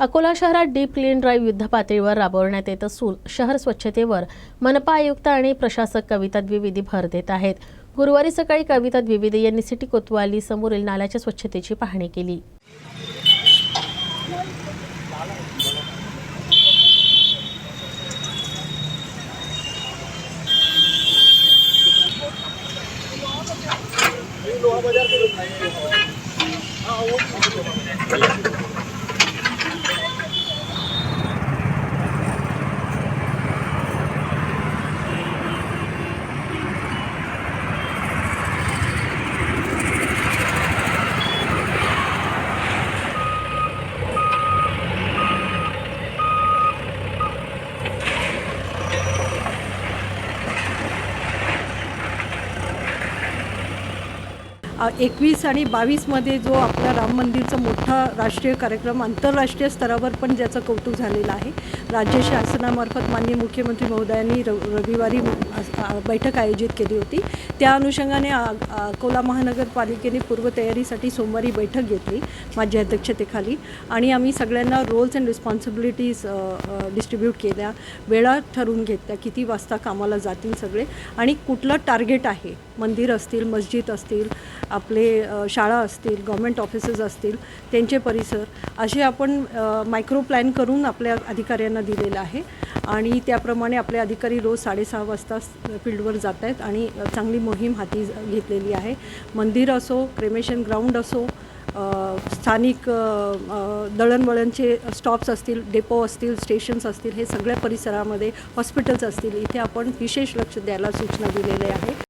अकोला शहरात deep clean drive युद्धपातळीवर राबवण्यात येत असून शहर स्वच्छतेवर मनपा आयुक्त आणि प्रशासक कविता द्विवेदी भर देत आहेत. गुरुवारी सकाळी कविता द्विवेदी यांनी सिटी कोतवाली समोरील नाल्याच्या स्वच्छतेची पाहणी केली. एकवीस आणि बावीसमध्ये जो आपला राम मंदिरचा मोठा राष्ट्रीय कार्यक्रम आंतरराष्ट्रीय स्तरावर पण ज्याचं कौतुक झालेलं आहे. राज्य शासनामार्फत माननीय मुख्यमंत्री महोदयांनी र रविवारी बैठक आयोजित केली होती. त्या अनुषंगाने अकोला महानगरपालिकेने पूर्वतयारीसाठी सोमवारी बैठक घेतली माझ्या अध्यक्षतेखाली आणि आम्ही सगळ्यांना रोल्स अँड रिस्पॉन्सिबिलिटीज डिस्ट्रीब्यूट केल्या वेळा ठरवून घेतल्या किती वाजता कामाला जातील सगळे आणि कुठलं टार्गेट आहे मंदिर असतील मस्जिद असतील आपले शाळा असतील गव्हर्मेंट ऑफिसेस असतील त्यांचे परिसर असे आपण मायक्रो प्लॅन करून आपल्या अधिकाऱ्यांना दिलेलं आहे. आणि त्याप्रमाणे आपले अधिकारी रोज साडेसहा वाजता फील्डवर जात आहेत आणि चांगली मोहीम हाती घेतलेली आहे. मंदिर असो क्रेमेशन ग्राउंड असो स्थानिक दळणवळणचे स्टॉप्स असतील डेपो असतील स्टेशन्स असतील हे सगळ्या परिसरामध्ये हॉस्पिटल्स असतील इथे आपण विशेष लक्ष द्यायला सूचना दिलेल्या आहे